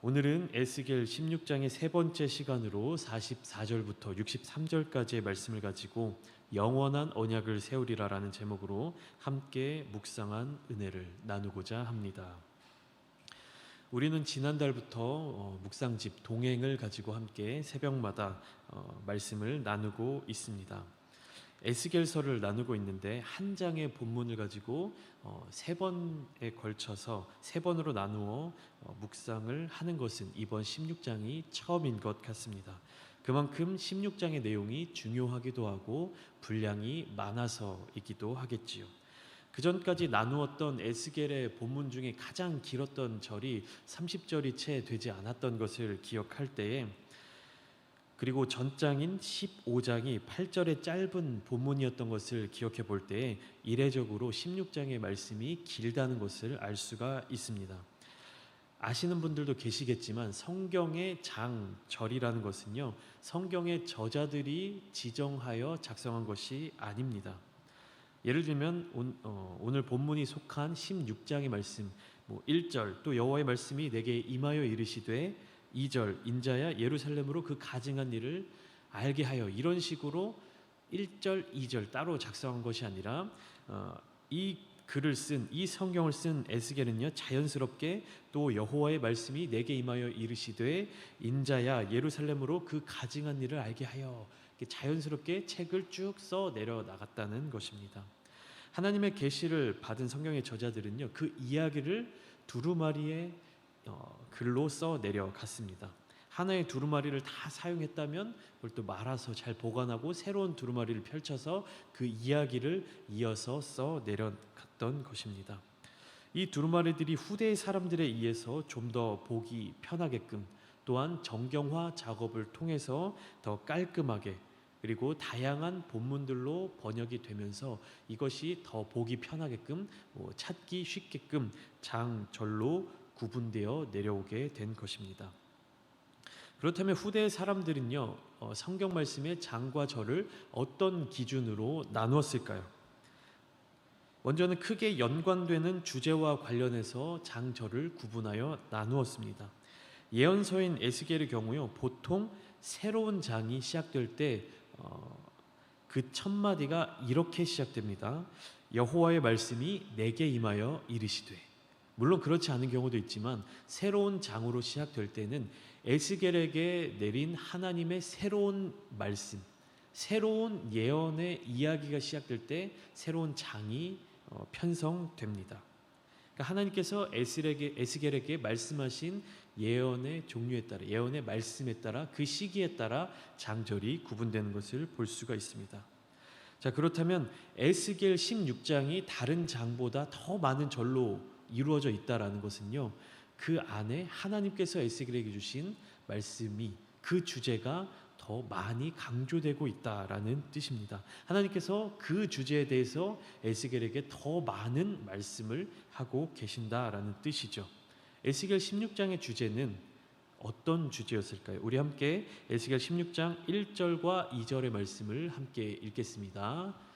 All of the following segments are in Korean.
오늘은 에스겔 16장의 세 번째 시간으로 44절부터 63절까지의 말씀을 가지고 영원한 언약을 세우리라라는 제목으로 함께 묵상한 은혜를 나누고자 합니다. 우리는 지난달부터 어, 묵상집 동행을 가지고 함께 새벽마다 어, 말씀을 나누고 있습니다. 에스겔서를 나누고 있는데 한 장의 본문을 가지고 어, 세 번에 걸쳐서 세 번으로 나누어 어, 묵상을 하는 것은 이번 16장이 처음인 것 같습니다. 그만큼 16장의 내용이 중요하기도 하고 분량이 많아서이기도 하겠지요. 그 전까지 나누었던 에스겔의 본문 중에 가장 길었던 절이 30절이 채 되지 않았던 것을 기억할 때에 그리고 전장인 15장이 8절의 짧은 본문이었던 것을 기억해 볼 때 이례적으로 16장의 말씀이 길다는 것을 알 수가 있습니다. 아시는 분들도 계시겠지만 성경의 장절이라는 것은요 성경의 저자들이 지정하여 작성한 것이 아닙니다. 예를 들면 온, 어, 오늘 본문이 속한 16장의 말씀, 뭐 1절 또 여호와의 말씀이 내게 임하여 이르시되 2절 인자야 예루살렘으로 그 가증한 일을 알게 하여 이런 식으로 1절, 2절 따로 작성한 것이 아니라 어, 이 글을 쓴 이 성경을 쓴 에스겔은요 자연스럽게 또 여호와의 말씀이 내게 임하여 이르시되 인자야 예루살렘으로 그 가증한 일을 알게 하여 자연스럽게 책을 쭉 써 내려 나갔다는 것입니다. 하나님의 계시를 받은 성경의 저자들은요 그 이야기를 두루마리의 어, 글로 써 내려갔습니다. 하나의 두루마리를 다 사용했다면 그걸 또 말아서 잘 보관하고 새로운 두루마리를 펼쳐서 그 이야기를 이어서 써 내려갔던 것입니다. 이 두루마리들이 후대의 사람들에 의해서 좀 더 보기 편하게끔 또한 정경화 작업을 통해서 더 깔끔하게 그리고 다양한 본문들로 번역이 되면서 이것이 더 보기 편하게끔 뭐 찾기 쉽게끔 장절로 구분되어 내려오게 된 것입니다. 그렇다면 후대의 사람들은요 어, 성경 말씀의 장과 절을 어떤 기준으로 나누었을까요? 먼저는 크게 연관되는 주제와 관련해서 장절을 구분하여 나누었습니다. 예언서인 에스겔의 경우요 보통 새로운 장이 시작될 때그 어, 첫 마디가 이렇게 시작됩니다. 여호와의 말씀이 내게 임하여 이르시되 물론 그렇지 않은 경우도 있지만 새로운 장으로 시작될 때는 에스겔에게 내린 하나님의 새로운 말씀, 새로운 예언의 이야기가 시작될 때 새로운 장이 어, 편성됩니다. 그러니까 하나님께서 에스겔에게, 에스겔에게 말씀하신 예언의 종류에 따라 예언의 말씀에 따라 그 시기에 따라 장절이 구분되는 것을 볼 수가 있습니다. 자 그렇다면 에스겔 16장이 다른 장보다 더 많은 절로 이루어져 있다라는 것은요. 그 안에 하나님께서 에스겔에게 주신 말씀이 그 주제가 더 많이 강조되고 있다라는 뜻입니다. 하나님께서 그 주제에 대해서 에스겔에게 더 많은 말씀을 하고 계신다라는 뜻이죠. 에스겔 16장의 주제는 어떤 주제였을까요? 우리 함께 에스겔 16장 1절과 2절의 말씀을 함께 읽겠습니다.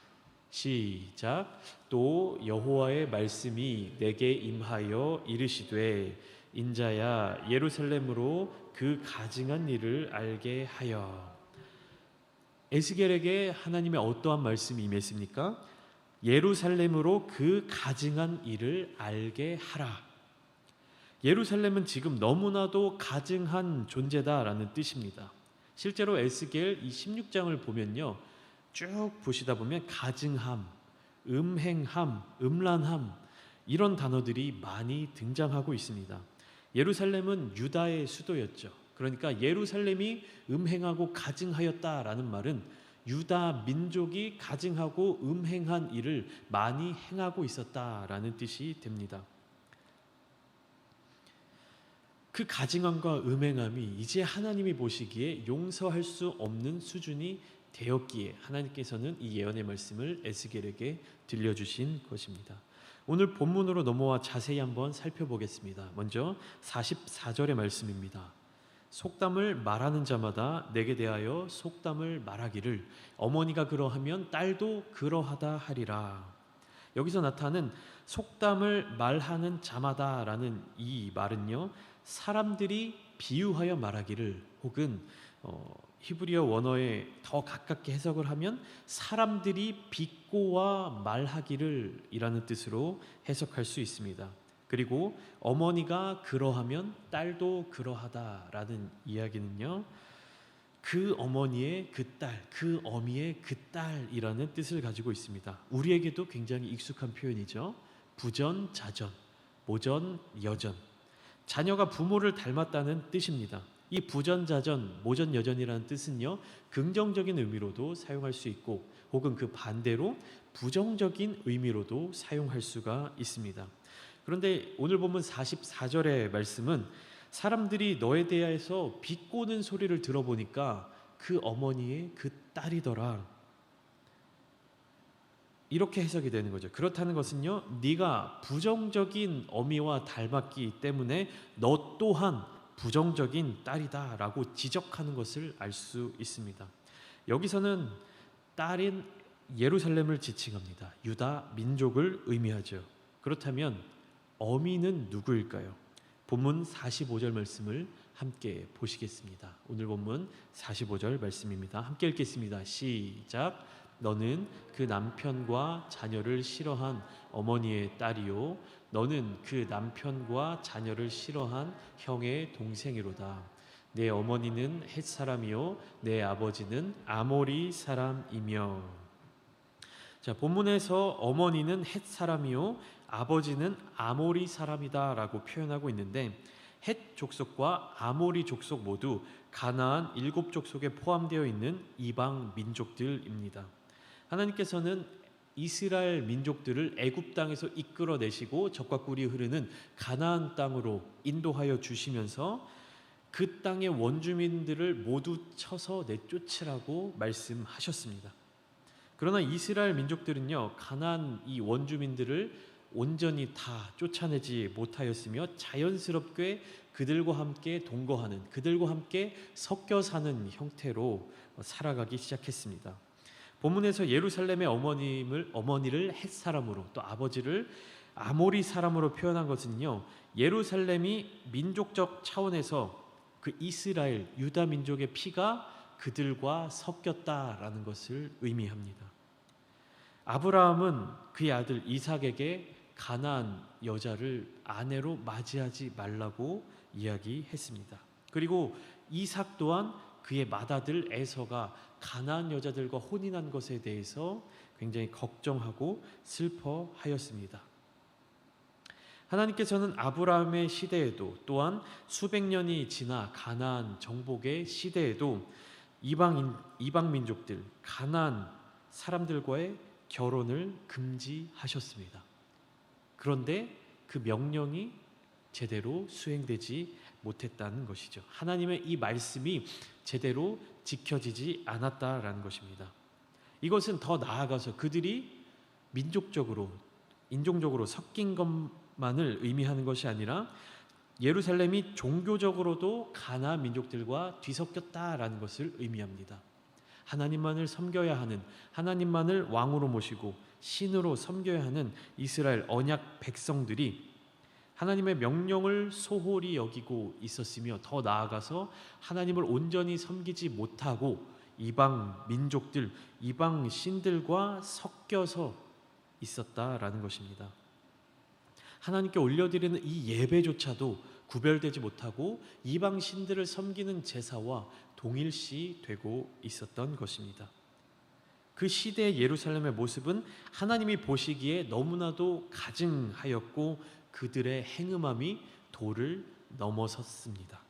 시작. 또 여호와의 말씀이 내게 임하여 이르시되 인자야 예루살렘으로 그 가증한 일을 알게 하여 에스겔에게 하나님의 어떠한 말씀이 임했습니까? 예루살렘으로 그 가증한 일을 알게 하라. 예루살렘은 지금 너무나도 가증한 존재다라는 뜻입니다. 실제로 에스겔 이 16장을 보면요. 쭉 보시다 보면 가증함, 음행함, 음란함 이런 단어들이 많이 등장하고 있습니다. 예루살렘은 유다의 수도였죠. 그러니까 예루살렘이 음행하고 가증하였다라는 말은 유다 민족이 가증하고 음행한 일을 많이 행하고 있었다라는 뜻이 됩니다. 그 가증함과 음행함이 이제 하나님이 보시기에 용서할 수 없는 수준이 되었기에 하나님께서는 이 예언의 말씀을 에스겔에게 들려주신 것입니다. 오늘 본문으로 넘어와 자세히 한번 살펴보겠습니다. 먼저 44절의 말씀입니다. 속담을 말하는 자마다 내게 대하여 속담을 말하기를 어머니가 그러하면 딸도 그러하다 하리라. 여기서 나타나는 속담을 말하는 자마다라는 이 말은요 사람들이 비유하여 말하기를 혹은 어, 히브리어 원어에 더 가깝게 해석을 하면 사람들이 비꼬와 말하기를 이라는 뜻으로 해석할 수 있습니다. 그리고 어머니가 그러하면 딸도 그러하다라는 이야기는요. 그 어머니의 그 딸, 그 어미의 그 딸이라는 뜻을 가지고 있습니다. 우리에게도 굉장히 익숙한 표현이죠. 부전, 자전, 모전, 여전. 자녀가 부모를 닮았다는 뜻입니다. 이 부전자전, 모전여전이라는 뜻은요 긍정적인 의미로도 사용할 수 있고 혹은 그 반대로 부정적인 의미로도 사용할 수가 있습니다. 그런데 오늘 보면 44절의 말씀은 사람들이 너에 대해서 비꼬는 소리를 들어보니까 그 어머니의 그 딸이더라. 이렇게 해석이 되는 거죠. 그렇다는 것은요, 네가 부정적인 어미와 닮았기 때문에 너 또한 부정적인 딸이다라고 지적하는 것을 알 수 있습니다. 여기서는 딸인 예루살렘을 지칭합니다. 유다 민족을 의미하죠. 그렇다면 어미는 누구일까요? 본문 45절 말씀을 함께 보시겠습니다. 오늘 본문 45절 말씀입니다. 함께 읽겠습니다. 시작. 너는 그 남편과 자녀를 싫어한 어머니의 딸이요 너는 그 남편과 자녀를 싫어한 형의 동생이로다. 내 어머니는 헷 사람이요 내 아버지는 아모리 사람이며. 자, 본문에서 어머니는 헷 사람이요 아버지는 아모리 사람이다라고 표현하고 있는데 헷 족속과 아모리 족속 모두 가나안 일곱 족속에 포함되어 있는 이방 민족들입니다. 하나님께서는 이스라엘 민족들을 애굽 땅에서 이끌어내시고 적과 꿀이 흐르는 가나안 땅으로 인도하여 주시면서 그 땅의 원주민들을 모두 쳐서 내쫓으라고 말씀하셨습니다. 그러나 이스라엘 민족들은요 가나안 이 원주민들을 온전히 다 쫓아내지 못하였으며 자연스럽게 그들과 함께 동거하는 그들과 함께 섞여 사는 형태로 살아가기 시작했습니다. 본문에서 예루살렘의 어머님을 어머니를 헷 사람으로 또 아버지를 아모리 사람으로 표현한 것은요. 예루살렘이 민족적 차원에서 그 이스라엘 유다 민족의 피가 그들과 섞였다라는 것을 의미합니다. 아브라함은 그의 아들 이삭에게 가나안 여자를 아내로 맞이하지 말라고 이야기했습니다. 그리고 이삭 또한 그의 맏아들 에서가 가나안 여자들과 혼인한 것에 대해서 굉장히 걱정하고 슬퍼하였습니다. 하나님께서는 아브라함의 시대에도 또한 수백 년이 지나 가나안 정복의 시대에도 이방인 이방 민족들 가나안 사람들과의 결혼을 금지하셨습니다. 그런데 그 명령이 제대로 수행되지 못했다는 것이죠. 하나님의 이 말씀이 제대로 지켜지지 않았다라는 것입니다. 이것은 더 나아가서 그들이 민족적으로 인종적으로 섞인 것만을 의미하는 것이 아니라 예루살렘이 종교적으로도 가나 민족들과 뒤섞였다라는 것을 의미합니다. 하나님만을 섬겨야 하는 하나님만을 왕으로 모시고 신으로 섬겨야 하는 이스라엘 언약 백성들이 하나님의 명령을 소홀히 여기고 있었으며 더 나아가서 하나님을 온전히 섬기지 못하고 이방 민족들, 이방 신들과 섞여서 있었다라는 것입니다. 하나님께 올려드리는 이 예배조차도 구별되지 못하고 이방 신들을 섬기는 제사와 동일시 되고 있었던 것입니다. 그 시대의 예루살렘의 모습은 하나님이 보시기에 너무나도 가증하였고 그들의 행음함이 도를 넘어섰습니다.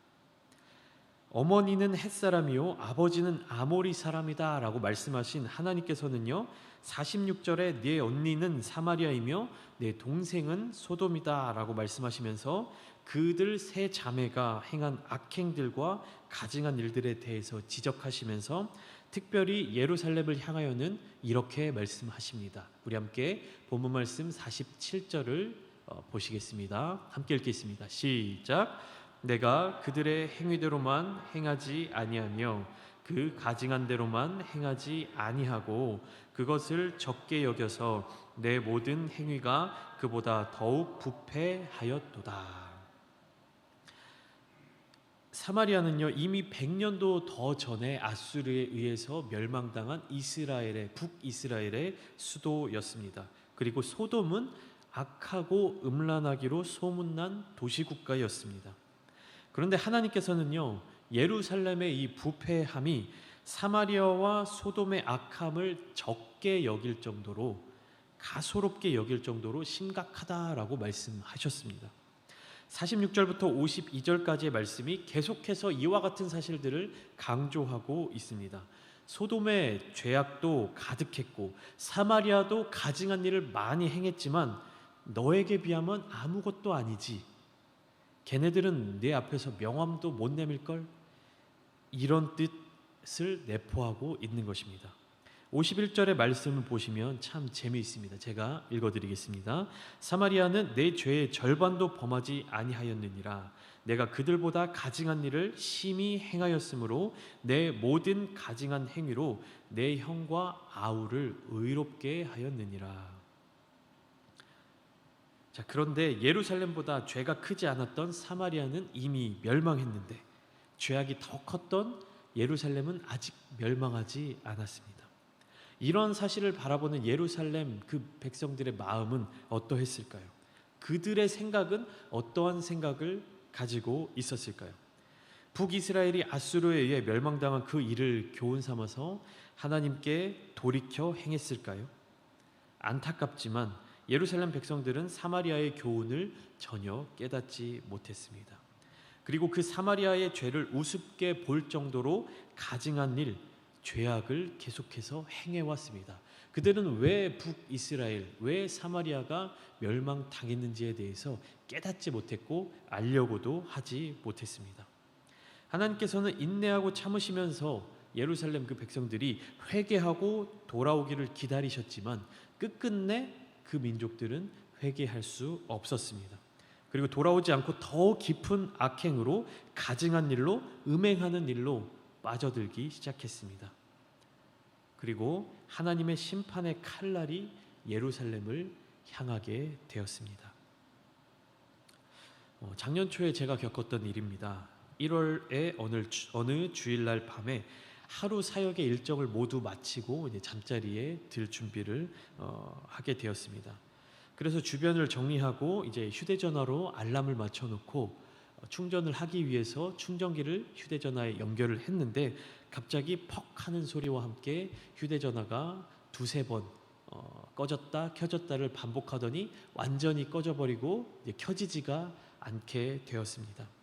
어머니는 햇사람이요 아버지는 아모리 사람이다라고 말씀하신 하나님께서는요 46절에 네 언니는 사마리아이며 내 동생은 소돔이다라고 말씀하시면서 그들 세 자매가 행한 악행들과 가증한 일들에 대해서 지적하시면서 특별히 예루살렘을 향하여는 이렇게 말씀하십니다. 우리 함께 본문 말씀 47절을 어, 보시겠습니다. 함께 읽겠습니다. 시작. 내가 그들의 행위대로만 행하지 아니하며 그 가증한 대로만 행하지 아니하고 그것을 적게 여겨서 내 모든 행위가 그보다 더욱 부패하였도다. 사마리아는요 이미 100년도 더 전에 아수르에 의해서 멸망당한 이스라엘의 북이스라엘의 수도였습니다. 그리고 소돔은 악하고 음란하기로 소문난 도시국가였습니다. 그런데 하나님께서는요 예루살렘의 이 부패함이 사마리아와 소돔의 악함을 적게 여길 정도로 가소롭게 여길 정도로 심각하다라고 말씀하셨습니다. 46절부터 52절까지의 말씀이 계속해서 이와 같은 사실들을 강조하고 있습니다. 소돔의 죄악도 가득했고 사마리아도 가증한 일을 많이 행했지만 너에게 비하면 아무것도 아니지. 걔네들은 내 앞에서 명함도 못 내밀 걸. 이런 뜻을 내포하고 있는 것입니다. 51절의 말씀을 보시면 참 재미있습니다. 제가 읽어 드리겠습니다. 사마리아는 내 죄의 절반도 범하지 아니하였느니라. 내가 그들보다 가증한 일을 심히 행하였으므로 내 모든 가증한 행위로 내 형과 아우를 의롭게 하였느니라. 자, 그런데 예루살렘보다 죄가 크지 않았던 사마리아는 이미 멸망했는데 죄악이 더 컸던 예루살렘은 아직 멸망하지 않았습니다. 이런 사실을 바라보는 예루살렘 그 백성들의 마음은 어떠했을까요? 그들의 생각은 어떠한 생각을 가지고 있었을까요? 북이스라엘이 아수르에 의해 멸망당한 그 일을 교훈 삼아서 하나님께 돌이켜 행했을까요? 안타깝지만 예루살렘 백성들은 사마리아의 교훈을 전혀 깨닫지 못했습니다. 그리고 그 사마리아의 죄를 우습게 볼 정도로 가증한 일, 죄악을 계속해서 행해왔습니다. 그들은 왜 북이스라엘, 왜 사마리아가 멸망당했는지에 대해서 깨닫지 못했고 알려고도 하지 못했습니다. 하나님께서는 인내하고 참으시면서 예루살렘 그 백성들이 회개하고 돌아오기를 기다리셨지만 끝끝내 그 민족들은 회개할 수 없었습니다. 그리고 돌아오지 않고 더 깊은 악행으로 가증한 일로 음행하는 일로 빠져들기 시작했습니다. 그리고 하나님의 심판의 칼날이 예루살렘을 향하게 되었습니다. 어, 작년 초에 제가 겪었던 일입니다. 1월에 어느, 주, 어느 주일날 밤에 하루 사역의 일정을 모두 마치고 이제 잠자리에 들 준비를 어, 하게 되었습니다. 그래서 주변을 정리하고 이제 휴대전화로 알람을 맞춰놓고 어, 충전을 하기 위해서 충전기를 휴대전화에 연결을 했는데 갑자기 퍽 하는 소리와 함께 휴대전화가 두세 번 어, 꺼졌다 켜졌다를 반복하더니 완전히 꺼져버리고 켜지지가 않게 되었습니다.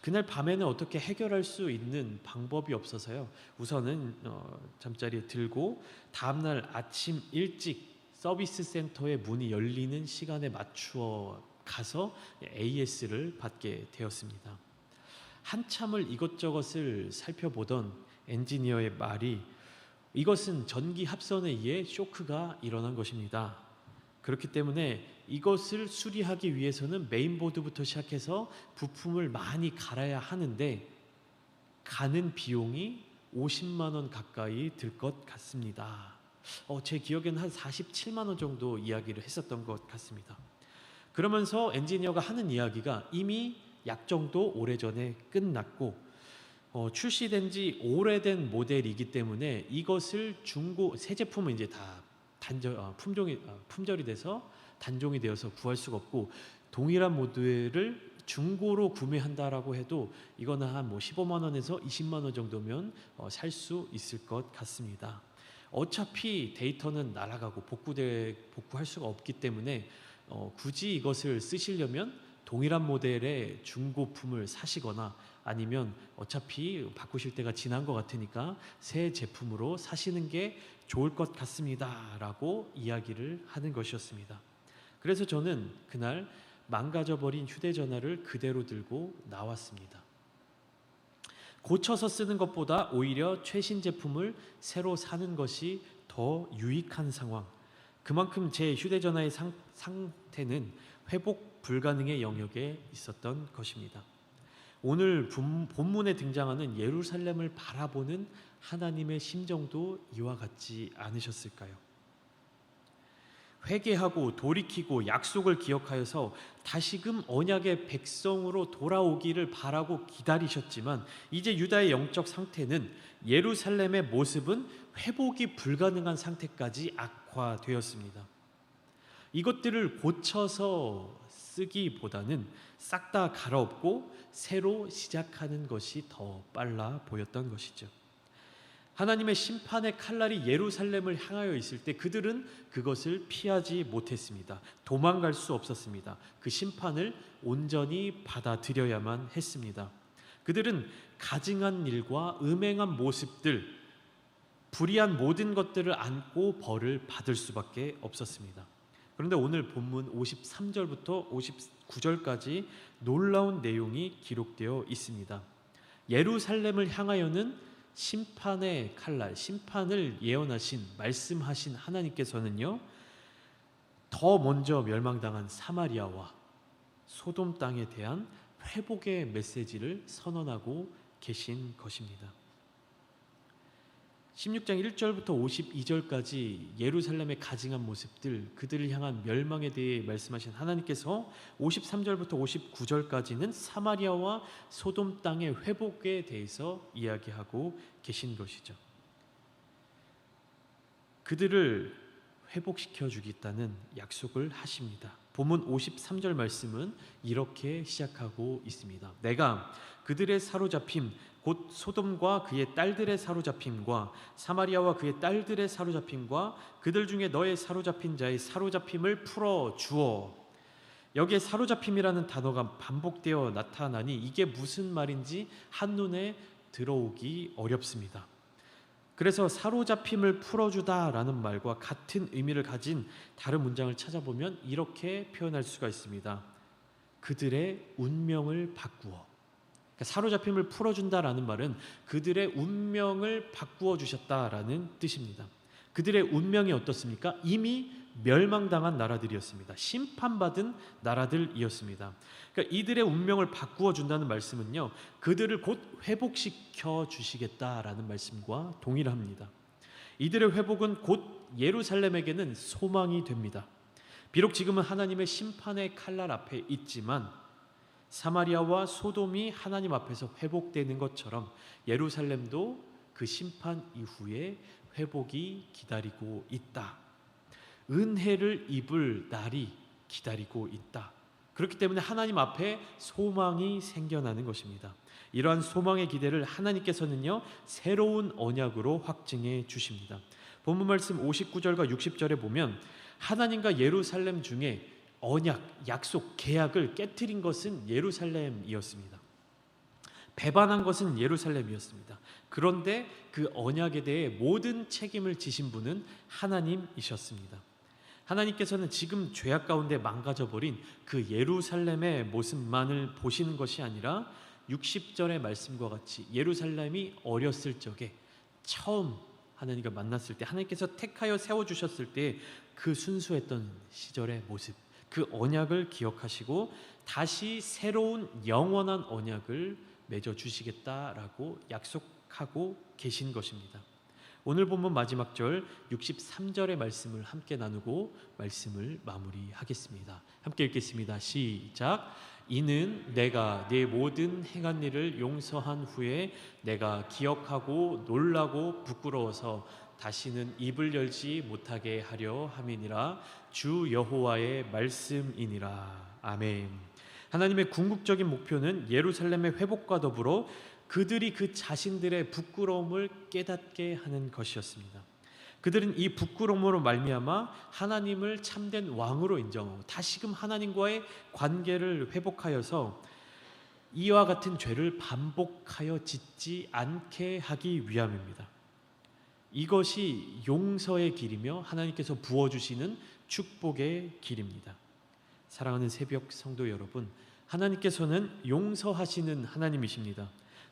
그날 밤에는 어떻게 해결할 수 있는 방법이 없어서요. 우선은 어, 잠자리에 들고 다음 날 아침 일찍 서비스 센터의 문이 열리는 시간에 맞추어 가서 AS를 받게 되었습니다. 한참을 이것저것을 살펴보던 엔지니어의 말이 이것은 전기 합선에 의해 쇼크가 일어난 것입니다. 그렇기 때문에 이것을 수리하기 위해서는 메인보드부터 시작해서 부품을 많이 갈아야 하는데 가는 비용이 50만 원 가까이 들 것 같습니다. 어, 제 기억에는 한 47만 원 정도 이야기를 했었던 것 같습니다. 그러면서 엔지니어가 하는 이야기가 이미 약정도 오래전에 끝났고 어, 출시된 지 오래된 모델이기 때문에 이것을 중고 새 제품은 이제 다 단절 어, 품종이 어, 품절이 돼서 단종이 되어서 구할 수가 없고 동일한 모델을 중고로 구매한다라고 해도 이거는 한뭐 15만 원에서 20만 원 정도면 어, 살수 있을 것 같습니다. 어차피 데이터는 날아가고 복구돼 복구할 수가 없기 때문에 어, 굳이 이것을 쓰시려면 동일한 모델의 중고품을 사시거나 아니면 어차피 바꾸실 때가 지난 것 같으니까 새 제품으로 사시는 게 좋을 것 같습니다라고 이야기를 하는 것이었습니다. 그래서 저는 그날 망가져버린 휴대전화를 그대로 들고 나왔습니다. 고쳐서 쓰는 것보다 오히려 최신 제품을 새로 사는 것이 더 유익한 상황. 그만큼 제 휴대전화의 상, 상태는 회복 불가능의 영역에 있었던 것입니다. 오늘 본문에 등장하는 예루살렘을 바라보는 하나님의 심정도 이와 같지 않으셨을까요? 회개하고 돌이키고 약속을 기억하여서 다시금 언약의 백성으로 돌아오기를 바라고 기다리셨지만 이제 유다의 영적 상태는 예루살렘의 모습은 회복이 불가능한 상태까지 악화되었습니다. 이것들을 고쳐서 쓰기보다는 싹 다 갈아엎고 새로 시작하는 것이 더 빨라 보였던 것이죠. 하나님의 심판의 칼날이 예루살렘을 향하여 있을 때 그들은 그것을 피하지 못했습니다. 도망갈 수 없었습니다. 그 심판을 온전히 받아들여야만 했습니다. 그들은 가증한 일과 음행한 모습들, 불의한 모든 것들을 안고 벌을 받을 수밖에 없었습니다. 그런데 오늘 본문 53절부터 59절까지 놀라운 내용이 기록되어 있습니다. 예루살렘을 향하여는 심판의 칼날, 심판을 예언하신 말씀하신 하나님께서는요. 더 먼저 멸망당한 사마리아와 소돔 땅에 대한 회복의 메시지를 선언하고 계신 것입니다. 16장 1절부터 52절까지 예루살렘의 가증한 모습들, 그들을 향한 멸망에 대해 말씀하신 하나님께서 53절부터 59절까지는 사마리아와 소돔 땅의 회복에 대해서 이야기하고 계신 것이죠. 그들을 회복시켜 주겠다는 약속을 하십니다. 본문 53절 말씀은 이렇게 시작하고 있습니다. 내가 그들의 사로잡힘 곧 소돔과 그의 딸들의 사로잡힘과 사마리아와 그의 딸들의 사로잡힘과 그들 중에 너의 사로잡힌 자의 사로잡힘을 풀어 주어 여기에 사로잡힘이라는 단어가 반복되어 나타나니 이게 무슨 말인지 한눈에 들어오기 어렵습니다. 그래서 사로잡힘을 풀어주다라는 말과 같은 의미를 가진 다른 문장을 찾아보면 이렇게 표현할 수가 있습니다. 그들의 운명을 바꾸어. 그러니까 사로잡힘을 풀어준다라는 말은 그들의 운명을 바꾸어 주셨다라는 뜻입니다. 그들의 운명이 어떻습니까? 이미 멸망당한 나라들이었습니다. 심판받은 나라들이었습니다. 그러니까 이들의 운명을 바꾸어 준다는 말씀은요. 그들을 곧 회복시켜 주시겠다라는 말씀과 동일합니다. 이들의 회복은 곧 예루살렘에게는 소망이 됩니다. 비록 지금은 하나님의 심판의 칼날 앞에 있지만 사마리아와 소돔이 하나님 앞에서 회복되는 것처럼 예루살렘도 그 심판 이후에 회복이 기다리고 있다. 은혜를 입을 날이 기다리고 있다. 그렇기 때문에 하나님 앞에 소망이 생겨나는 것입니다. 이러한 소망의 기대를 하나님께서는요 새로운 언약으로 확증해 주십니다. 본문 말씀 59절과 60절에 보면 하나님과 예루살렘 중에 언약, 약속, 계약을 깨뜨린 것은 예루살렘이었습니다. 배반한 것은 예루살렘이었습니다. 그런데 그 언약에 대해 모든 책임을 지신 분은 하나님이셨습니다. 하나님께서는 지금 죄악 가운데 망가져 버린 그 예루살렘의 모습만을 보시는 것이 아니라 60절의 말씀과 같이 예루살렘이 어렸을 적에 처음 하나님과 만났을 때 하나님께서 택하여 세워 주셨을 때 그 순수했던 시절의 모습 그 언약을 기억하시고 다시 새로운 영원한 언약을 맺어 주시겠다라고 약속하고 계신 것입니다. 오늘 본문 마지막 절 63절의 말씀을 함께 나누고 말씀을 마무리하겠습니다. 함께 읽겠습니다. 시작. 이는 내가 내 모든 행한 일을 용서한 후에 내가 기억하고 놀라고 부끄러워서 다시는 입을 열지 못하게 하려 함이니라 주 여호와의 말씀이니라. 아멘. 하나님의 궁극적인 목표는 예루살렘의 회복과 더불어 그들이 그 자신들의 부끄러움을 깨닫게 하는 것이었습니다. 그들은 이 부끄러움으로 말미암아 하나님을 참된 왕으로 인정하고 다시금 하나님과의 관계를 회복하여서 이와 같은 죄를 반복하여 짓지 않게 하기 위함입니다. 이것이 용서의 길이며 하나님께서 부어 주시는 축복의 길입니다. 사랑하는 새벽 성도 여러분, 하나님께서는 용서하시는 하나님이십니다.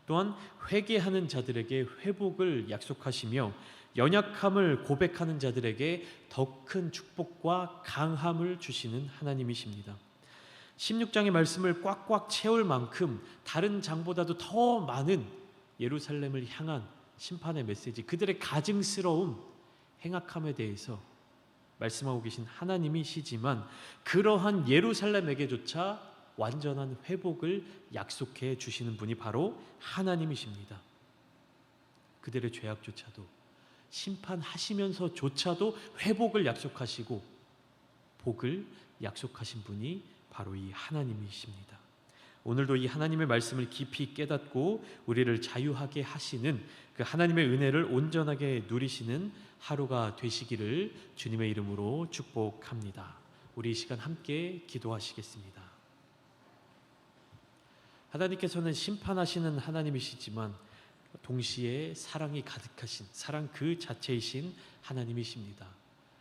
또한 회개하는 자들에게 회복을 약속하시며 연약함을 고백하는 자들에게 더 큰 축복과 강함을 주시는 하나님이십니다. 16장의 말씀을 꽉꽉 채울 만큼 다른 장보다도 더 많은 예루살렘을 향한 심판의 메시지, 그들의 가증스러운 행악함에 대해서 말씀하고 계신 하나님이시지만 그러한 예루살렘에게조차 완전한 회복을 약속해 주시는 분이 바로 하나님이십니다. 그들의 죄악조차도 심판하시면서조차도 회복을 약속하시고 복을 약속하신 분이 바로 이 하나님이십니다. 오늘도 이 하나님의 말씀을 깊이 깨닫고 우리를 자유하게 하시는 그 하나님의 은혜를 온전하게 누리시는 하루가 되시기를 주님의 이름으로 축복합니다. 우리 이 시간 함께 기도하시겠습니다. 하나님께서는 심판하시는 하나님이시지만 동시에 사랑이 가득하신 사랑 그 자체이신 하나님이십니다.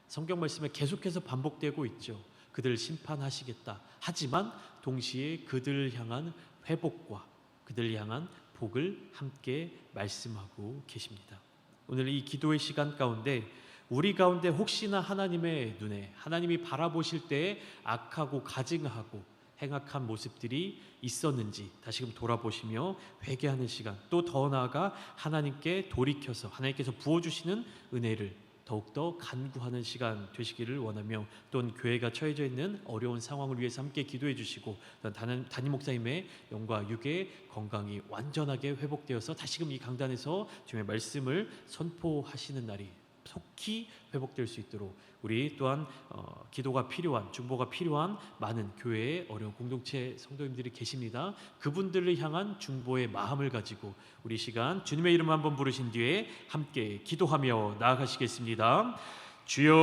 성경 말씀에 계속해서 반복되고 있죠. 그들을 심판하시겠다. 하지만 동시에 그들을 향한 회복과 그들을 향한 복을 함께 말씀하고 계십니다. 오늘 이 기도의 시간 가운데 우리 가운데 혹시나 하나님의 눈에 하나님이 바라보실 때 악하고 가증하고 행악한 모습들이 있었는지 다시금 돌아보시며 회개하는 시간 또 더 나아가 하나님께 돌이켜서 하나님께서 부어주시는 은혜를 더욱더 간구하는 시간 되시기를 원하며 또한 교회가 처해져 있는 어려운 상황을 위해서 함께 기도해 주시고 담임, 담임 목사님의 영과 육의 건강이 완전하게 회복되어서 다시금 이 강단에서 주님의 말씀을 선포하시는 날이 속히 회복될 수 있도록 우리 또한 어, 기도가 필요한 중보가 필요한 많은 교회의 어려운 공동체 성도님들이 계십니다. 그분들을 향한 중보의 마음을 가지고 우리 시간 주님의 이름 한번 부르신 뒤에 함께 기도하며 나아가시겠습니다. 주여